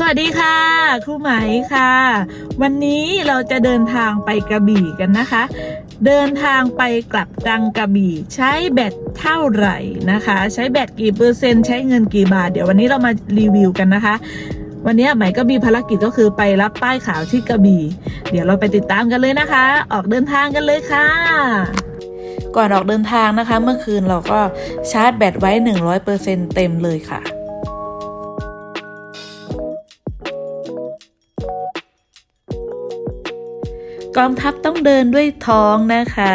สวัสดีค่ะครูไหมค่ะ วันนี้เราจะเดินทางไปกระบี่กันนะคะ เดินทางไปกลับจังกระบี่ ใช้แบตเท่าไหร่นะคะ ใช้แบตกี่เปอร์เซ็นต์ใช้เงินกี่บาท เดี๋ยววันนี้เรามารีวิวกันนะคะ วันนี้ไหมก็มีภารกิจก็คือไปรับป้ายขาวที่กระบี่ เดี๋ยวเราไปติดตามกันเลยนะคะ ออกเดินทางกันเลยค่ะก่อนออกเดินทางนะคะ เมื่อคืนเราก็ชาร์จแบตไว้ 100%เต็มเลยค่ะ กองทัพต้องเดินด้วยท้องนะคะ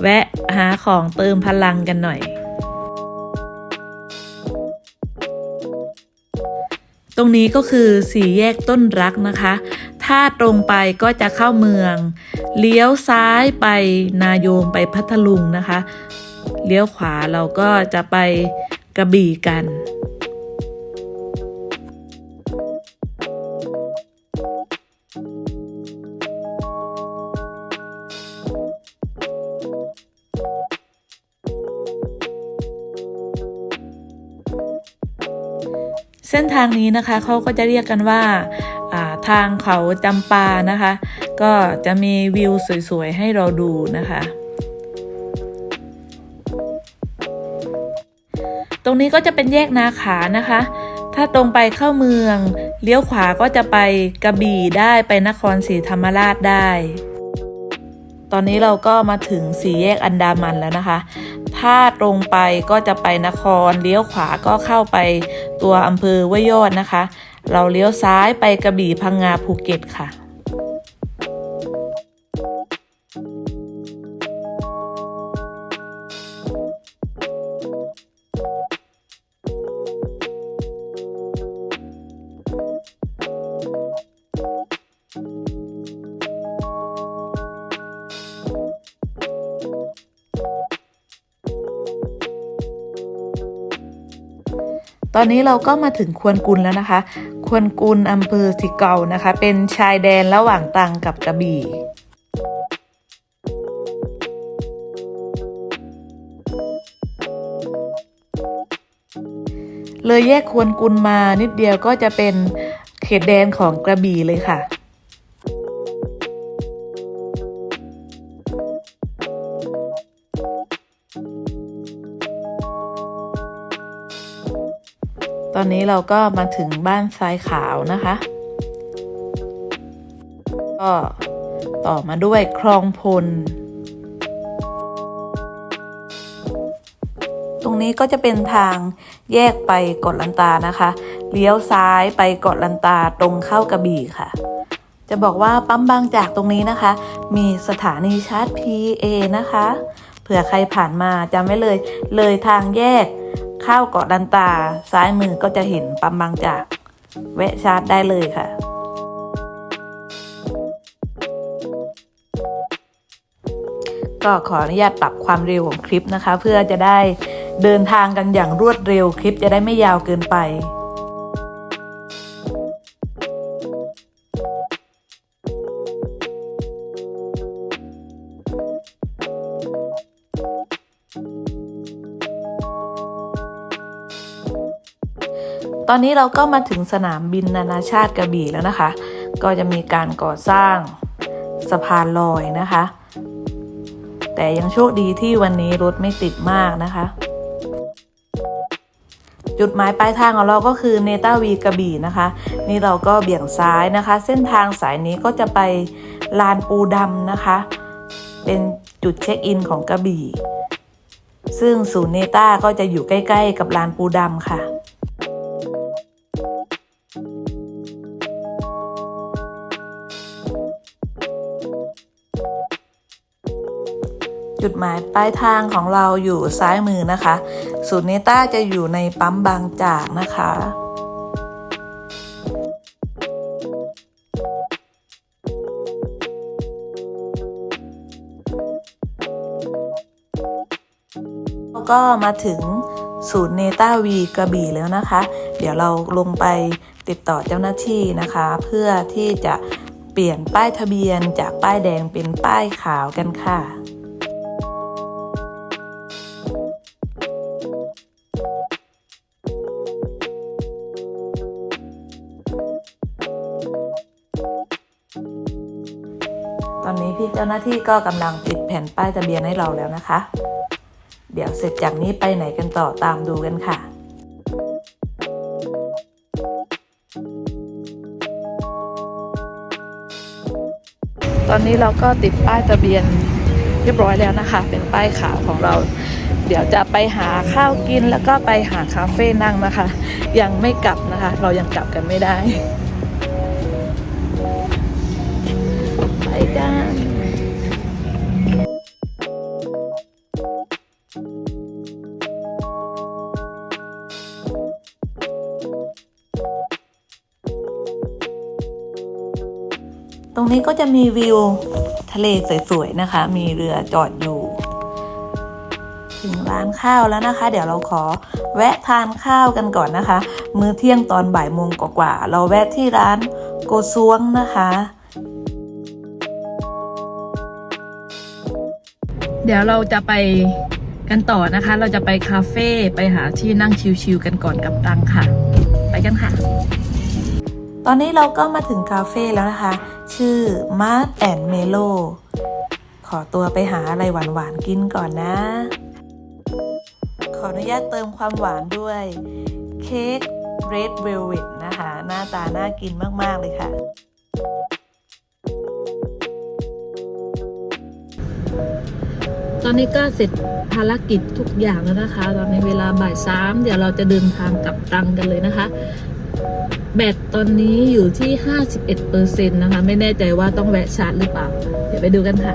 แวะหาของเติมพลังกันหน่อย ตรงนี้ก็คือสี่แยกต้นรักนะคะ ถ้าตรงไปก็จะเข้าเมือง เลี้ยวซ้ายไปนายมไปพัทลุงนะคะ เลี้ยวขวาเราก็จะไปกระบี่กัน ส้นทางนี้นะคะเขาก็จะเรียกกันว่าอ่าทางเขาจำปานะคะ ก็จะมีวิวสวยๆ ให้เราดูนะคะตรงนี้ก็จะเป็นแยกนาขานะคะ ถ้าตรงไปเข้าเมือง เลี้ยวขวาก็จะไปกระบี่ได้ไปนครศรีธรรมราชได้ ตอนนี้เราก็มาถึงสี่แยกอันดามันแล้วนะคะ ถ้าตรงไปก็จะไปนคร เลี้ยวขวาก็เข้าไปตัวอำเภอห้วยยอดนะคะ เราเลี้ยวซ้ายไปกระบี่พังงาภูเก็ตค่ะ ตอนนี้เราก็มาถึงควนกุลแล้วนะคะ ควนกุลอำเภอสิเกานะคะ เป็นชายแดนระหว่างตรังกับกระบี่เลยแยกควนกุลมานิดเดียวก็จะเป็นเขตแดนของกระบี่เลยค่ะ นี้เราก็มาถึงบ้านทรายขาวนะคะ ก็ต่อมาด้วยคลองพล ตรงนี้ก็จะเป็นทางแยกไปเกาะลันตานะคะ เลี้ยวซ้ายไปเกาะลันตาตรงเข้ากระบี่ค่ะ จะบอกว่าปั๊มบางจากตรงนี้นะคะ มีสถานีชาร์จ PA นะคะ เผื่อใครผ่านมาจำไว้เลย เลยทางแยก ข้าเกาะลันตา ซ้ายมือก็จะเห็นปั๊มบางจาก แวะชาร์จได้เลยค่ะ ก็ขออนุญาตปรับความเร็วของคลิปนะคะ เพื่อจะได้เดินทางกันอย่างรวดเร็วคลิปจะได้ไม่ยาวเกินไป อนนี้เราก็มาถึงสนามบินนานาชาติกระบี่แล้วนะคะ ก็จะมีการก่อสร้างสะพานลอยนะคะ แต่ยังโชคดีที่วันนี้รถไม่ติดมากนะคะ จุดหมายปลายทางของเราก็คือเนต้าวีกระบี่นะคะ นี่เราก็เบี่ยงซ้ายนะคะ เส้นทางสายนี้ก็จะไปลานปูดำนะคะ เป็นจุดเช็คอินของกระบี่ ซึ่งศูนย์เนต้าก็จะอยู่ใกล้ ๆ กับลานปูดำค่ะ จุดหมายปลายทางของเราอยู่ซ้ายมือนะคะ ศูนย์เนต้าจะอยู่ในปั๊มบางจากนะคะก็มาถึงศูนย์เนต้าวีกระบี่แล้วนะคะ เดี๋ยวเราลงไปติดต่อเจ้าหน้าที่นะคะ เพื่อที่จะเปลี่ยนป้ายทะเบียนจากป้ายแดงเป็นป้ายขาวกันค่ะ ตอนนี้พี่เจ้าหน้าที่ก็กำลังติดแผ่นป้ายทะเบียนให้เราแล้วนะคะ เดี๋ยวเสร็จจากนี้ไปไหนกันต่อตามดูกันค่ะตอนนี้เราก็ติดป้ายทะเบียนเรียบร้อยแล้วนะคะ เป็นป้ายขาวของเรา เดี๋ยวจะไปหาข้าวกินแล้วก็ไปหาคาเฟ่นั่งนะคะ ยังไม่กลับนะคะ เรายังกลับกันไม่ได้ รงนี้ก็จะมีวิวทะเลสวยๆนะคะ มีเรือจอดอยู่ ถึงร้านข้าวแล้วนะคะ เดี๋ยวเราขอแวะทานข้าวกันก่อนนะคะ มื้อเที่ยงตอนบ่ายโมงกว่าๆเราแวะที่ร้านโกซวงนะคะเดี๋ยวเราจะไปกันต่อนะคะ เราจะไปคาเฟ่ไปหาที่นั่งชิลๆกันก่อนกับตังค่ะ ไปกันค่ะ ตอนนี้เราก็มาถึงคาเฟ่แล้วนะคะ ชื่อ Mart and Melo ขอตัวไปหาอะไรหวานๆกินก่อนนะ ขออนุญาตเติมความหวานด้วยเค้ก Red Velvet นะคะ หน้าตาน่ากินมากๆเลยค่ะ ตอนนี้ก็เสร็จภารกิจทุกอย่างแล้วนะคะ ตอนนี้เวลาบ่ายสามเดี๋ยวเราจะเดินทางกลับตังกันเลยนะคะ แบตตอนนี้อยู่ที่ 51%นะคะ ไม่แน่ใจว่าต้องแวะชาร์จหรือเปล่า เดี๋ยวไปดูกันค่ะ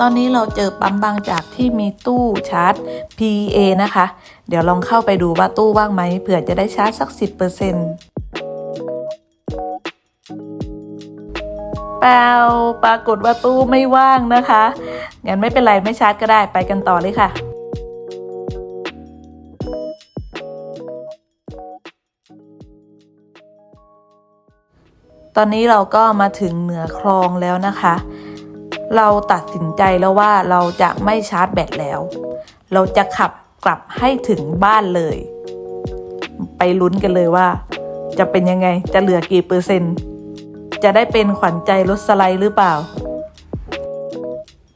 ตอนนี้เราเจอปั๊มบางจากที่มีตู้ชาร์จ PA นะคะ เดี๋ยวลองเข้าไปดูว่าตู้ว่างไหมเผื่อจะได้ชาร์จสัก 10%เปล่าปรากฏว่าตู้ไม่ว่างนะคะงั้นไม่เป็นไรไม่ชาร์จก็ได้ไปกันต่อเลยค่ะ ตอนนี้เราก็มาถึงเหนือคลองแล้วนะคะ เราตัดสินใจแล้วว่าเราจะไม่ชาร์จแบตแล้ว เราจะขับกลับให้ถึงบ้านเลย ไปลุ้นกันเลยว่า จะเป็นยังไงจะเหลือกี่เปอร์เซ็นต์จะได้เป็นขวัญใจรถสไลด์หรือเปล่า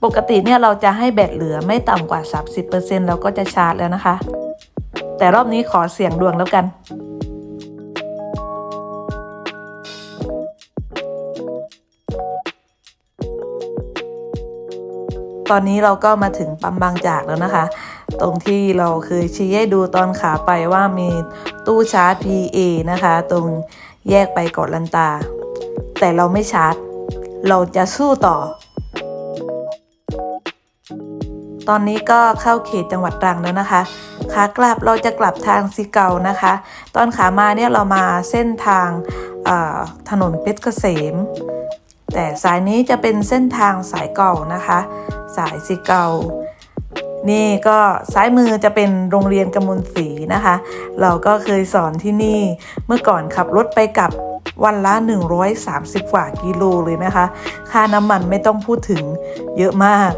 ปกติเนี่ยเราจะให้แบตเหลือไม่ต่ำกว่า 30%แล้วก็จะชาร์จแล้วนะคะ แต่รอบนี้ขอเสี่ยงดวงแล้วกัน ตอนนี้เราก็มาถึงปั๊มบางจากแล้วนะคะ ตรงที่เราเคยชี้ให้ดูตอนขาไปว่ามีตู้ชาร์จ PA นะคะ ตรงแยกไปเกาะลันตา แต่เราไม่ชาร์จ เราจะสู้ต่อ ตอนนี้ก็เข้าเขตจังหวัดตรังแล้วนะคะ ขากลับเราจะกลับทางสีเกานะคะ ตอนขามาเนี่ยเรามาเส้นทางถนนเพชรเกษม แต่สายนี้จะเป็นเส้นทางสายเก่านะคะ สายสีเกานี่ก็ซ้ายมือจะเป็นโรงเรียนกำมลศรีนะคะ เราก็เคยสอนที่นี่เมื่อก่อนขับรถไปกับวันละ 130 กว่ากิโลเลยนะคะ ค่าน้ำมันไม่ต้องพูดถึงเยอะมาก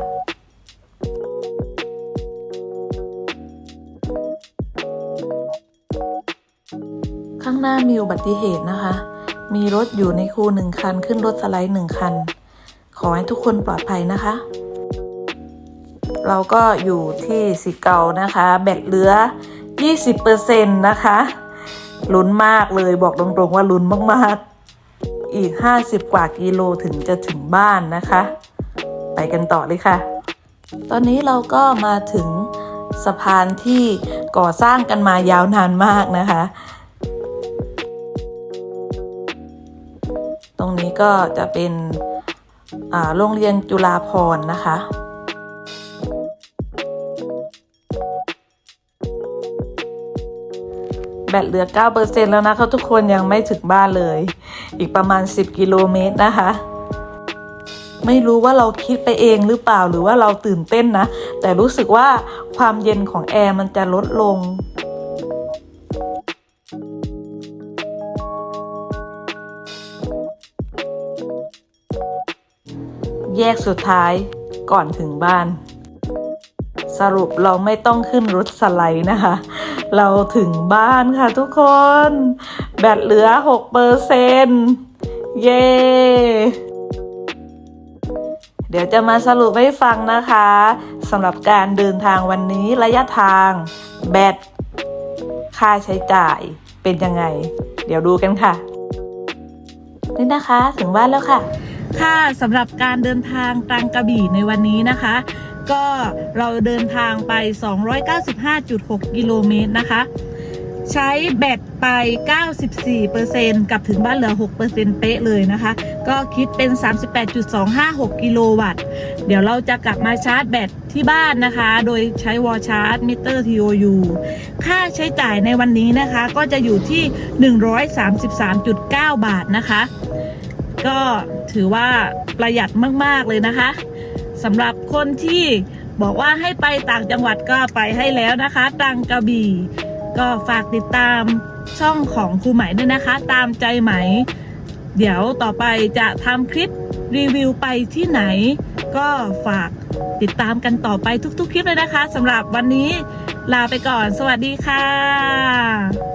ข้างหน้ามีอุบัติเหตุนะคะ มีรถอยู่ในคูหนึ่งคัน ขึ้นรถสไลด์หนึ่งคัน ขอให้ทุกคนปลอดภัยนะคะ เราก็อยู่ที่สีเกานะคะ แบตเหลือ 20%นะคะลุ้นมากเลยบอกตรงๆว่าลุ้นมากๆ อีก 50 กว่ากิโลถึงจะถึงบ้านนะคะ ไปกันต่อเลยค่ะ ตอนนี้เราก็มาถึงสะพานที่ก่อสร้างกันมายาวนานมากนะคะ รงนี้ก็จะเป็นโรงเรียนจุฬาพรนะคะ แบตเหลือ 9%แล้วนะคะทุกคนยังไม่ถึงบ้านเลย อีกประมาณ 10 กิโลเมตรนะคะ ไม่รู้ว่าเราคิดไปเองหรือเปล่าหรือว่าเราตื่นเต้นนะ แต่รู้สึกว่าความเย็นของแอร์มันจะลดลง แยกสุดท้ายก่อนถึงบ้าน สรุปเราไม่ต้องขึ้นรถสไลด์นะคะ เราถึงบ้านค่ะทุกคน แบตเหลือ6%เย้เดี๋ยวจะมาสรุปให้ฟังนะคะสำหรับการเดินทางวันนี้ระยะทาง แบตค่าใช้จ่ายเป็นยังไง เดี๋ยวดูกันค่ะ นี่นะคะถึงบ้านแล้วค่ะ ค่ะสำหรับการเดินทางตรังกระบี่ในวันนี้นะคะ ก็เราเดินทางไป 295.6 กิโลเมตรนะคะ ใช้แบตไป 94%กลับถึงบ้านเหลือ 6%เป๊ะเลยนะคะ ก็คิดเป็น 38.256 กิโลวัตต์ เดี๋ยวเราจะกลับมาชาร์จแบตที่บ้านนะคะ โดยใช้วอลชาร์จมิเตอร์ TOU ค่าใช้จ่ายในวันนี้นะคะ ก็จะอยู่ที่ 133.9 บาทนะคะ ก็ถือว่าประหยัดมาก ๆ เลยนะคะสำหรับคนที่บอกว่าให้ไปต่างจังหวัดก็ไปให้แล้วนะคะตรังกระบี่ ก็ฝากติดตามช่องของครูไหมด้วยนะคะ ตามใจไหม เดี๋ยวต่อไปจะทำคลิปรีวิวไปที่ไหน ก็ฝากติดตามกันต่อไปทุกๆ คลิปเลยนะคะสำหรับวันนี้ลาไปก่อน สวัสดีค่ะ